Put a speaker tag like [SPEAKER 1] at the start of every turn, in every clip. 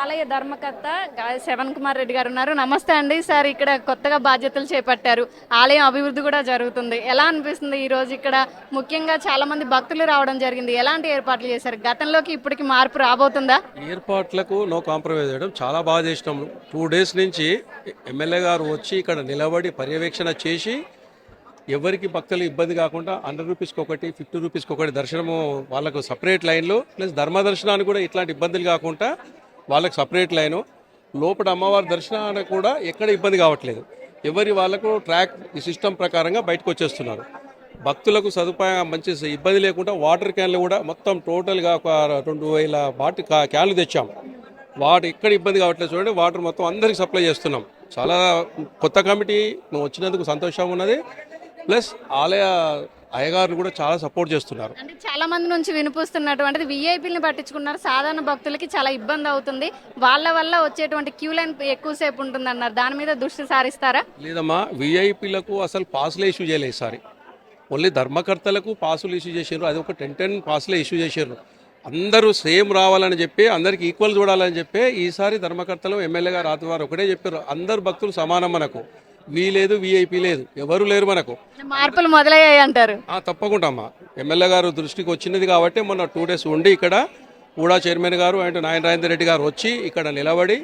[SPEAKER 1] ఆలయ ధర్మకర్త శవన్ కుమార్ రెడ్డి గారు ఉన్నారు. నమస్తే అండి. సార్ ఇక్కడ కొత్తగా బాధ్యతలు చేపట్టారు. ఆలయం అభివృద్ధి కూడా జరుగుతుంది. ఎలా అనిపిస్తుంది ఈ రోజు ఇక్కడ? ముఖ్యంగా చాలా మంది భక్తులు రావడం జరిగింది. ఎలాంటి ఏర్పాట్లు చేశారు? గతంలోకి ఇప్పటికి మార్పు రాబోతుందా?
[SPEAKER 2] ఏర్పాట్లకు నో కాంప్రమైజ్ చేయడం చాలా బాగా చేసినాం. టూ డేస్ నుంచి ఎమ్మెల్యే గారు వచ్చి ఇక్కడ నిలబడి పర్యవేక్షణ చేసి ఎవరికి భక్తులు ఇబ్బంది కాకుండా హండ్రెడ్ రూపీస్కి ఒకటి ఫిఫ్టీ రూపీస్కి ఒకటి దర్శనము వాళ్ళకు సపరేట్ లైన్లు ప్లస్ ధర్మ దర్శనానికి కూడా ఇట్లాంటి ఇబ్బందులు కాకుండా వాళ్ళకి సపరేట్ లైను. లోపల అమ్మవారి దర్శనానికి కూడా ఎక్కడ ఇబ్బంది కావట్లేదు. ఎవరి వాళ్ళకు ట్రాక్ ఈ సిస్టమ్ ప్రకారంగా బయటకు వచ్చేస్తున్నారు. భక్తులకు సదుపాయం మంచి ఇబ్బంది లేకుండా వాటర్ క్యాన్లు కూడా మొత్తం టోటల్గా ఒక రెండు వేల బాటి క్యాన్లు తెచ్చాం. వాటి ఎక్కడ ఇబ్బంది కావట్లేదు చూడండి. వాటర్ మొత్తం అందరికి సప్లై చేస్తున్నాం. చాలా కొత్త కమిటీ నువ్వు వచ్చినందుకు సంతోషంగా ఉన్నది. ప్లస్ ఆలయ అయ్యగారులు కూడా చాలా సపోర్ట్ చేస్తున్నారు.
[SPEAKER 1] అంటే చాలా మంది నుంచి వినిపిస్తున్నటువంటిది విఐపీని పట్టించుకున్నారు. సాధారణ భక్తులకి చాలా ఇబ్బంది అవుతుంది. వాళ్ళ వల్ల వచ్చేటువంటి క్యూ లైన్ ఎక్కువసేపు ఉంటుంది అన్నారు దాని మీద దృష్టి సారిస్తారా?
[SPEAKER 2] లేదమ్మా విఐపీలకు అసలు పాసులే ఇష్యూ చేయలేదు ఈసారి ఓన్లీ ధర్మకర్తలకు పాసులు ఇష్యూ చేశారు అది ఒక టెన్ టెన్ పాసులే ఇష్యూ చేశారు అందరూ సేమ్ రావాలని చెప్పి అందరికి ఈక్వల్ చూడాలని చెప్పి ఈసారి ధర్మకర్తలు ఎమ్మెల్యే గారు ఆదివారం ఒకటే చెప్పారు అందరు భక్తులు సమానం మనకు. వి లేదు విఐపి లేదు. ఎవరు లేరు మనకు.
[SPEAKER 1] మార్పులు మొదలయ్యాయి అంటారు.
[SPEAKER 2] ఆ, తప్పకుండా అమ్మా ఎమ్మెల్యే గారు దృష్టికి వచ్చినది కాబట్టి మొన్న టూ డేస్ ఉండి ఇక్కడ కూడా చైర్మన్ గారు అండ్ నాయన రాజేందర్ రెడ్డి గారు వచ్చి ఇక్కడ నిలబడి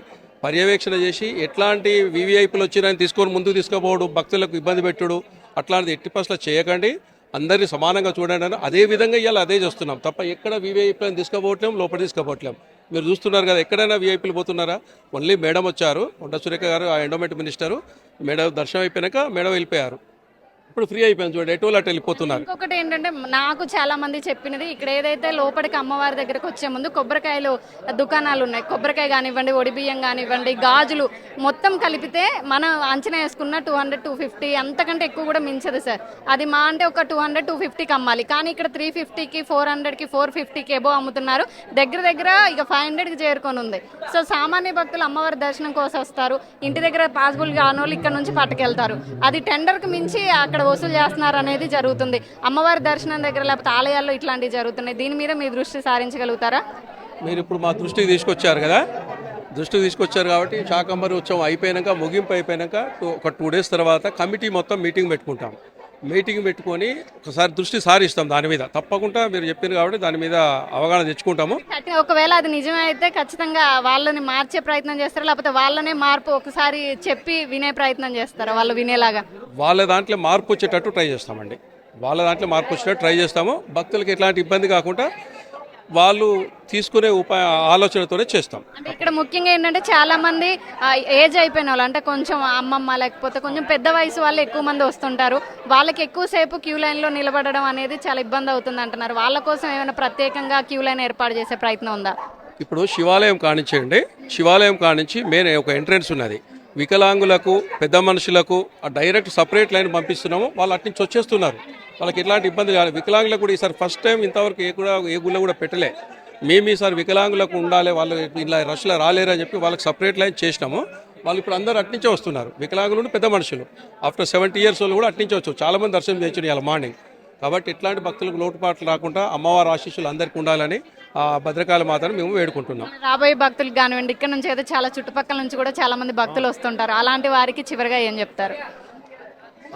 [SPEAKER 2] పర్యవేక్షణ చేసి ఎట్లాంటి వివిఐపీలు వచ్చినాయని తీసుకొని ముందుకు తీసుకుపోవడం భక్తులకు ఇబ్బంది పెట్టుడు అట్లాంటిది ఎట్టి పసలు చేయకండి. అందరినీ సమానంగా చూడండి అని అదే విధంగా ఇవాళ అదే చేస్తున్నాం. తప్ప ఎక్కడ వివిఐపీలను తీసుకుపోవట్లేం లోపల తీసుకుపోవట్లేం. మీరు చూస్తున్నారు కదా ఎక్కడైనా విఐపీలు పోతున్నారా? ఓన్లీ మేడం వచ్చారు కొండ సురేఖ గారు ఆ ఎండోమెంట్ మినిస్టరు మేడం దర్శనం అయిపోయాక మేడం వెళ్ళిపోయారు. ఇప్పుడు ఫ్రీ అయిపోయింది చూడండి. ఎటు అటు వెళ్ళిపోతున్నారు.
[SPEAKER 1] ఇంకొకటి ఏంటంటే నాకు చాలా మంది చెప్పినది ఇక్కడ ఏదైతే లోపలికి అమ్మవారి దగ్గరకు వచ్చే ముందు కొబ్బరికాయలు దుకాణాలు ఉన్నాయి. కొబ్బరికాయ కానివ్వండి ఒడిబియ్యం కానివ్వండి గాజులు మొత్తం కలిపితే మనం అంచనా వేసుకున్న టూ హండ్రెడ్ టూ ఫిఫ్టీ అంతకంటే ఎక్కువ కూడా మించదు సార్. అది మా అంటే ఒక టూ హండ్రెడ్ టూ ఫిఫ్టీకి అమ్మాలి. కానీ ఇక్కడ త్రీ ఫిఫ్టీకి ఫోర్ హండ్రెడ్కి ఫోర్ ఫిఫ్టీకి ఎబో అమ్ముతున్నారు. దగ్గర దగ్గర ఇక ఫైవ్ హండ్రెడ్కి చేరుకొని ఉంది. సో సామాన్య భక్తులు అమ్మవారి దర్శనం కోసం వస్తారు. ఇంటి దగ్గర పాసిబుల్ కాని వాళ్ళు ఇక్కడ నుంచి పట్టుకెళ్తారు. అది టెండర్కి మించి అక్కడ వసూలు చేస్తున్నారు అనేది జరుగుతుంది. అమ్మవారి దర్శనం దగ్గర లేకపోతే ఆలయాల్లో ఇట్లాంటివి జరుగుతున్నాయి. దీని మీద మీ దృష్టి సారించగలుగుతారా?
[SPEAKER 2] మీరు ఇప్పుడు మా దృష్టికి తీసుకొచ్చారు కదా? దృష్టికి తీసుకొచ్చారు కాబట్టి శాకంబరి ఉత్సవం అయిపోయాక ముగింపు అయిపోయాక టూ- ఒక టూ డేస్ తర్వాత కమిటీ మొత్తం మీటింగ్ పెట్టుకుంటాం. మీటింగ్ పెట్టుకొని ఒకసారి దృష్టి సారిస్తాం దాని మీద. తప్పకుండా మీరు చెప్పారు కాబట్టి దాని మీద అవగాహన తెచ్చుకుంటాము.
[SPEAKER 1] ఒకవేళ అది నిజమే అయితే ఖచ్చితంగా వాళ్ళని మార్చే ప్రయత్నం చేస్తారా? లేకపోతే వాళ్ళనే మార్పు ఒకసారి చెప్పి వినే ప్రయత్నం చేస్తారా? వాళ్ళు వినేలాగా?
[SPEAKER 2] వాళ్ళ దాంట్లో మార్పు వచ్చేటట్టు ట్రై చేస్తామండి. వాళ్ళ దాంట్లో మార్పు వచ్చేటట్టు ట్రై చేస్తాము. భక్తులకు ఎట్లాంటి ఇబ్బంది కాకుండా వాళ్ళు తీసుకునే ఉపాయ ఆలోచనతోనే చేస్తాం.
[SPEAKER 1] అంటే ఇక్కడ ముఖ్యంగా ఏంటంటే చాలా మంది ఏజ్ అయిపోయిన వాళ్ళు అంటే కొంచెం అమ్మమ్మ లేకపోతే కొంచెం పెద్ద వయసు వాళ్ళు ఎక్కువ మంది వస్తుంటారు. వాళ్ళకి ఎక్కువసేపు క్యూ లైన్లో నిలబడడం అనేది చాలా ఇబ్బంది అవుతుంది అంటున్నారు. వాళ్ళ కోసం ఏమైనా ప్రత్యేకంగా క్యూ లైన్ ఏర్పాటు చేసే ప్రయత్నం ఉందా?
[SPEAKER 2] ఇప్పుడు శివాలయం కానించండి శివాలయం కానించి మెయిన్ ఒక ఎంట్రన్స్ ఉన్నది. వికలాంగులకు పెద్ద మనుషులకు ఆ డైరెక్ట్ సపరేట్ లైన్ పంపిస్తున్నాము. వాళ్ళు అటు నుంచి వచ్చేస్తున్నారు. వాళ్ళకి ఎలాంటి ఇబ్బంది కాదు. వికలాంగులకు కూడా ఈసారి ఫస్ట్ టైం ఇంతవరకు ఏ కూడా ఏ గుళ్ళో కూడా పెట్టలే. మేము ఈసారి వికలాంగులకు ఉండాలి వాళ్ళు ఇలా రష్లో రాలేరు అని చెప్పి వాళ్ళకి సపరేట్ లైన్ చేసినాము. వాళ్ళు ఇప్పుడు అందరూ అట్నుంచే వస్తున్నారు. వికలాంగులు పెద్ద మనుషులు. ఆఫ్టర్ సెవెంటీ ఇయర్స్ వాళ్ళు కూడా అట్నుంచే వచ్చు చాలామంది దర్శనం చేయించారు ఇవాళ మార్నింగ్ కాబట్టి ఇట్లాంటి భక్తులకు లోటుపాట్లు రాకుండా అమ్మవారి ఆశీస్సులు అందరికీ ఉండాలని భద్రకాళి మాతను మేము వేడుకుంటున్నాం.
[SPEAKER 1] రాబోయే భక్తులకు కానివ్వండి ఇక్కడ నుంచి అయితే చాలా చుట్టుపక్కల నుంచి కూడా చాలా మంది భక్తులు వస్తుంటారు. అలాంటి వారికి చివరిగా ఏం చెప్తారు?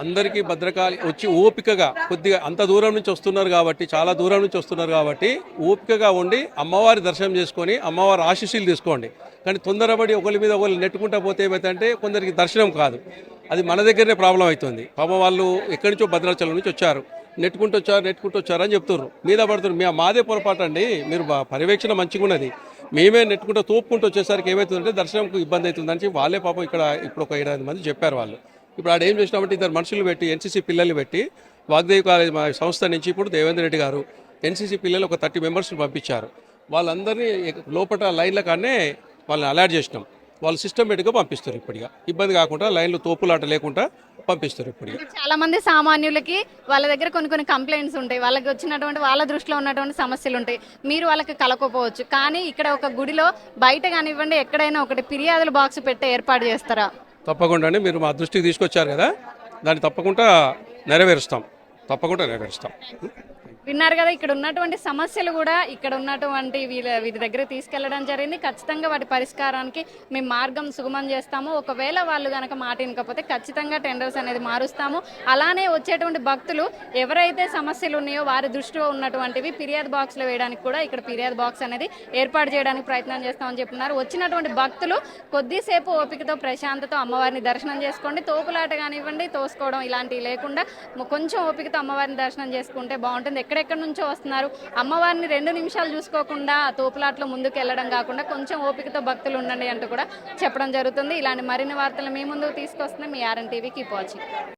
[SPEAKER 2] అందరికీ భద్రకాళి వచ్చి ఓపికగా కొద్దిగా అంత దూరం నుంచి వస్తున్నారు కాబట్టి చాలా దూరం నుంచి వస్తున్నారు కాబట్టి ఓపికగా ఉండి అమ్మవారి దర్శనం చేసుకొని అమ్మవారి ఆశీస్సులు తీసుకోండి. కానీ తొందరపడి ఒకరి మీద ఒకరు నెట్టుకుంటా పోతే ఏమైతే కొందరికి దర్శనం కాదు. అది మన దగ్గరనే ప్రాబ్లం అవుతుంది. పాపం వాళ్ళు ఎక్కడి నుంచో భద్రాచలం నుంచి వచ్చారు. నెట్టుకుంటూ వచ్చారు నెట్టుకుంటూ వచ్చారు అని చెప్తున్నారు మీద పడుతున్నారు మీ మాదే పొరపాటు అండి. మీరు పర్యవేక్షణ మంచిగా ఉన్నది. మేమే నెట్టుకుంటూ తోపుకుంటూ వచ్చేసరికి ఏమవుతుందంటే దర్శనంకు ఇబ్బంది అవుతుందని చెప్పి వాళ్ళే పాపం ఇక్కడ ఇప్పుడు ఒక ఏడాది మంది చెప్పారు వాళ్ళు. ఇప్పుడు ఆడ ఏం చేసినామంటే ఇద్దరు మనుషులు పెట్టి ఎన్సీసీ పిల్లల్ని పెట్టి వాగ్దేవి కాలేజ్ మా సంస్థ నుంచి ఇప్పుడు దేవేంద్ర రెడ్డి గారు ఎన్సీసీ పిల్లలు ఒక థర్టీ మెంబర్స్ని పంపించారు. వాళ్ళందరినీ లోపల లైన్ల కానే వాళ్ళని అలర్ట్ చేసినాం. వాళ్ళు సిస్టమేటిక్గా పంపిస్తారు ఇప్పటిగా. ఇబ్బంది కాకుండా లైన్లు తోపులాట లేకుండా పంపిస్తారు ఇప్పటిగా.
[SPEAKER 1] చాలా మంది సామాన్యులకి వాళ్ళ దగ్గర కొన్ని కొన్ని కంప్లైంట్స్ ఉంటాయి. వాళ్ళకి వచ్చినటువంటి వాళ్ళ దృష్టిలో ఉన్నటువంటి సమస్యలు ఉంటాయి. మీరు వాళ్ళకి కలకపోవచ్చు. కానీ ఇక్కడ ఒక గుడిలో బయట కానివ్వండి ఎక్కడైనా ఒకటి ఫిర్యాదుల బాక్స్ పెట్టే ఏర్పాటు చేస్తారా?
[SPEAKER 2] తప్పకుండా మీరు మా దృష్టికి తీసుకొచ్చారు కదా దాన్ని తప్పకుండా నెరవేరుస్తాం. తప్పకుండా నెరవేరుస్తాం
[SPEAKER 1] విన్నారు కదా ఇక్కడ ఉన్నటువంటి సమస్యలు కూడా ఇక్కడ ఉన్నటువంటి వీళ్ళ వీరి దగ్గర తీసుకెళ్ళడం జరిగింది. ఖచ్చితంగా వాటి పరిష్కారానికి మేము మార్గం సుగమం చేస్తాము. ఒకవేళ వాళ్ళు గనక మాట వినకపోతే ఖచ్చితంగా టెండర్స్ అనేది మారుస్తాము. అలానే వచ్చేటువంటి భక్తులు ఎవరైతే సమస్యలు ఉన్నాయో వారి దృష్టిలో ఉన్నటువంటివి ఫిర్యాదు బాక్స్లో వేయడానికి కూడా ఇక్కడ ఫిర్యాదు బాక్స్ అనేది ఏర్పాటు చేయడానికి ప్రయత్నం చేస్తామని చెప్తున్నారు వచ్చినటువంటి భక్తులు కొద్దిసేపు ఓపికతో ప్రశాంతతో అమ్మవారిని దర్శనం చేసుకోండి. తోపులాట కానివ్వండి తోసుకోవడం ఇలాంటివి లేకుండా కొంచెం ఓపికతో అమ్మవారిని దర్శనం చేసుకుంటే బాగుంటుంది. ఎక్కడెక్కడి నుంచో వస్తున్నారు. అమ్మవారిని రెండు నిమిషాలు చూసుకోకుండా తోపులాట్లో ముందుకు వెళ్ళడం కాకుండా కొంచెం ఓపికతో భక్తులు ఉండండి అంటూ కూడా చెప్పడం జరుగుతుంది. ఇలాంటి మరిన్ని వార్తలు మీ ముందుకు తీసుకొస్తున్నాం మీ ఆర్ఎన్ టీవీకి వాచింగ్